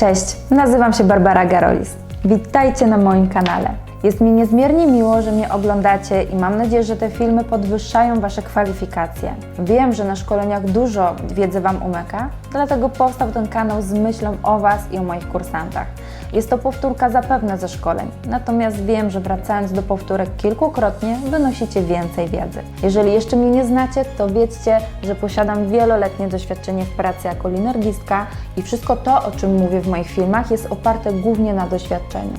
Cześć, nazywam się Barbara Garolis. Witajcie na moim kanale. Jest mi niezmiernie miło, że mnie oglądacie i mam nadzieję, że te filmy podwyższają Wasze kwalifikacje. Wiem, że na szkoleniach dużo wiedzy Wam umyka, dlatego powstał ten kanał z myślą o Was i o moich kursantach. Jest to powtórka zapewne ze szkoleń, natomiast wiem, że wracając do powtórek kilkukrotnie, wynosicie więcej wiedzy. Jeżeli jeszcze mnie nie znacie, to wiedzcie, że posiadam wieloletnie doświadczenie w pracy jako linergistka i wszystko to, o czym mówię w moich filmach, jest oparte głównie na doświadczeniu.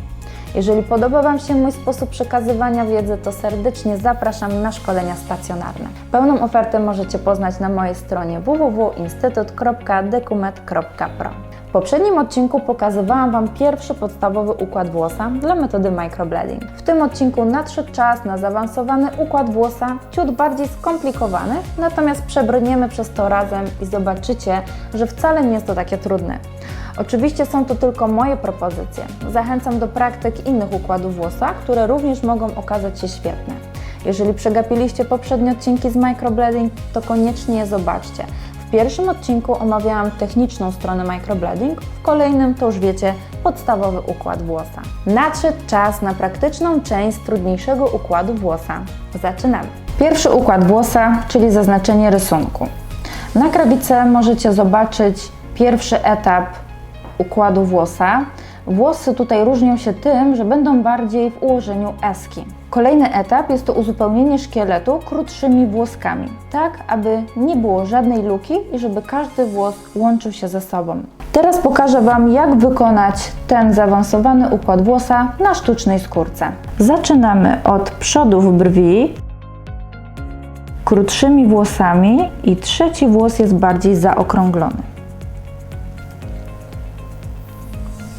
Jeżeli podoba Wam się mój sposób przekazywania wiedzy, to serdecznie zapraszam na szkolenia stacjonarne. Pełną ofertę możecie poznać na mojej stronie www.instytut.dekumet.pro. W poprzednim odcinku pokazywałam Wam pierwszy podstawowy układ włosa dla metody microblading. W tym odcinku nadszedł czas na zaawansowany układ włosa, ciut bardziej skomplikowany, natomiast przebrniemy przez to razem i zobaczycie, że wcale nie jest to takie trudne. Oczywiście są to tylko moje propozycje. Zachęcam do praktyk innych układów włosa, które również mogą okazać się świetne. Jeżeli przegapiliście poprzednie odcinki z microblading, to koniecznie je zobaczcie. W pierwszym odcinku omawiałam techniczną stronę microblading, w kolejnym to już wiecie podstawowy układ włosa. Nadszedł czas na praktyczną część trudniejszego układu włosa. Zaczynamy. Pierwszy układ włosa, czyli zaznaczenie rysunku. Na krawicy możecie zobaczyć pierwszy etap układu włosa. Włosy tutaj różnią się tym, że będą bardziej w ułożeniu eski. Kolejny etap jest to uzupełnienie szkieletu krótszymi włoskami, tak aby nie było żadnej luki i żeby każdy włos łączył się ze sobą. Teraz pokażę Wam, jak wykonać ten zaawansowany układ włosa na sztucznej skórce. Zaczynamy od przodów brwi, krótszymi włosami i trzeci włos jest bardziej zaokrąglony.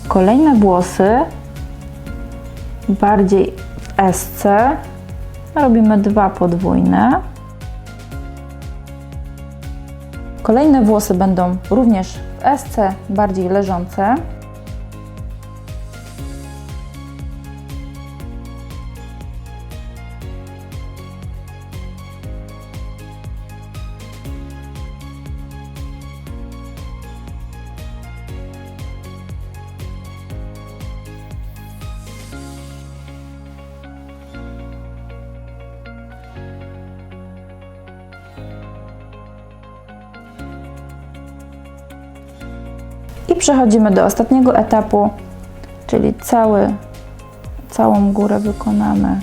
Kolejne włosy bardziej esce. Robimy dwa podwójne. Kolejne włosy będą również w esce, bardziej leżące. I przechodzimy do ostatniego etapu, czyli cały, całą górę wykonamy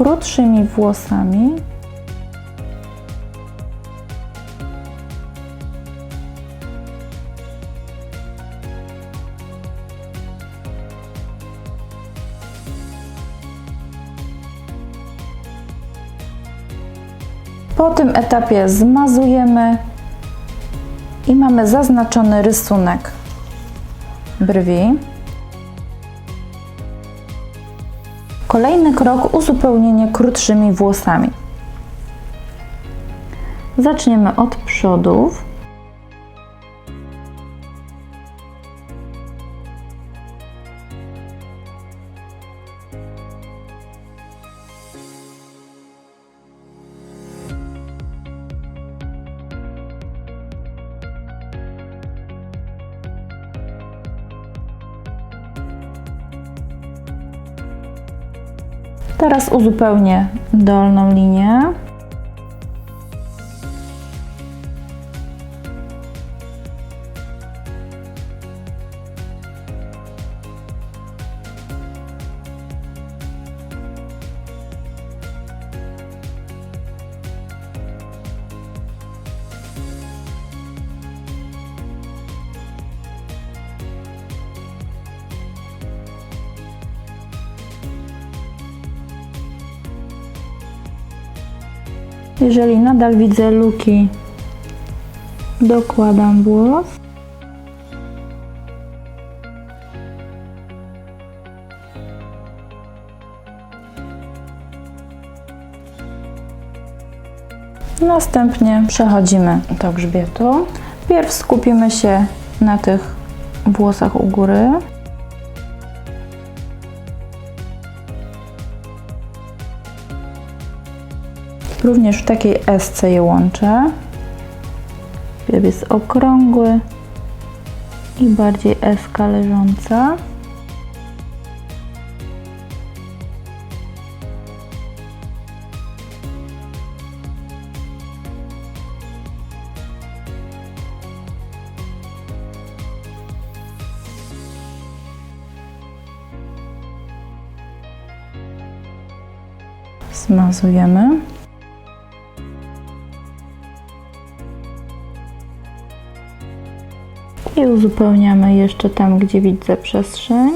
krótszymi włosami. Po tym etapie zmazujemy i mamy zaznaczony rysunek brwi. Kolejny krok uzupełnienie krótszymi włosami. Zaczniemy od przodów. Teraz uzupełnię dolną linię. Jeżeli nadal widzę luki, dokładam włos. Następnie przechodzimy do grzbietu. Pierw skupimy się na tych włosach u góry. Również w takiej esce je łączę. Pierw jest okrągły, i bardziej eska leżąca. Smazujemy. I uzupełniamy jeszcze tam, gdzie widzę przestrzeń.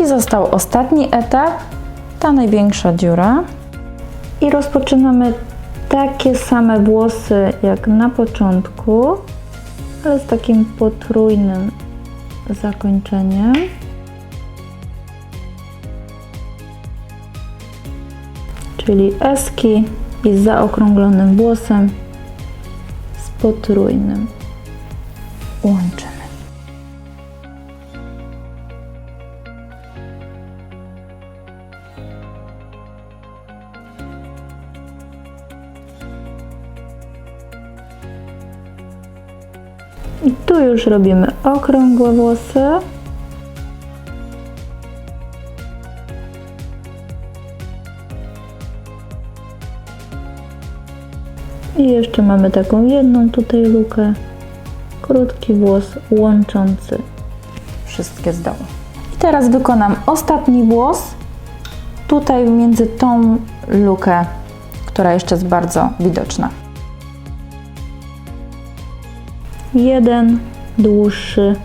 I został ostatni etap, ta największa dziura. I rozpoczynamy takie same włosy jak na początku, ale z takim potrójnym zakończeniem. Czyli eski i z zaokrąglonym włosem z potrójnym łączymy. I tu już robimy okrągłe włosy. I jeszcze mamy taką jedną tutaj lukę. Krótki włos łączący wszystkie z dołu. I teraz wykonam ostatni włos tutaj między tą lukę, która jeszcze jest bardzo widoczna. Jeden dłuższy,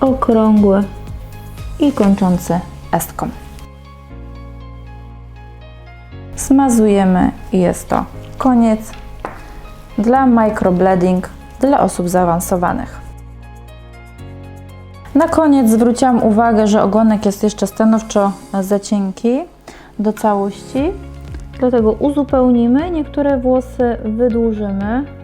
okrągły i kończący estką. Smazujemy i jest to koniec dla microblading dla osób zaawansowanych. Na koniec zwróciłam uwagę, że ogonek jest jeszcze stanowczo za cienki do całości, dlatego uzupełnimy, niektóre włosy wydłużymy,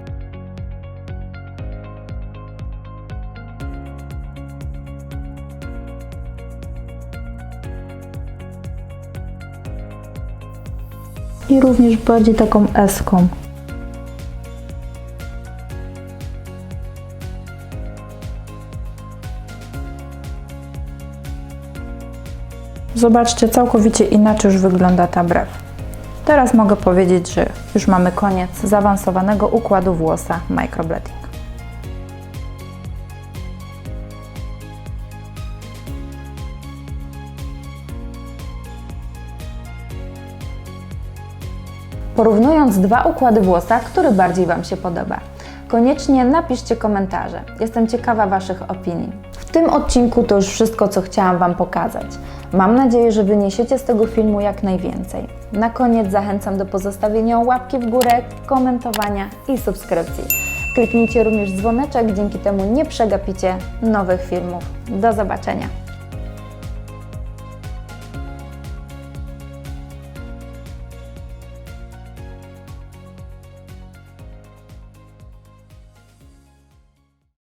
i również bardziej taką eską. Zobaczcie, całkowicie inaczej już wygląda ta brew. Teraz mogę powiedzieć, że już mamy koniec zaawansowanego układu włosa microblading. Porównując dwa układy włosa, który bardziej Wam się podoba? Koniecznie napiszcie komentarze. Jestem ciekawa Waszych opinii. W tym odcinku to już wszystko, co chciałam Wam pokazać. Mam nadzieję, że wyniesiecie z tego filmu jak najwięcej. Na koniec zachęcam do pozostawienia łapki w górę, komentowania i subskrypcji. Kliknijcie również dzwoneczek, dzięki temu nie przegapicie nowych filmów. Do zobaczenia!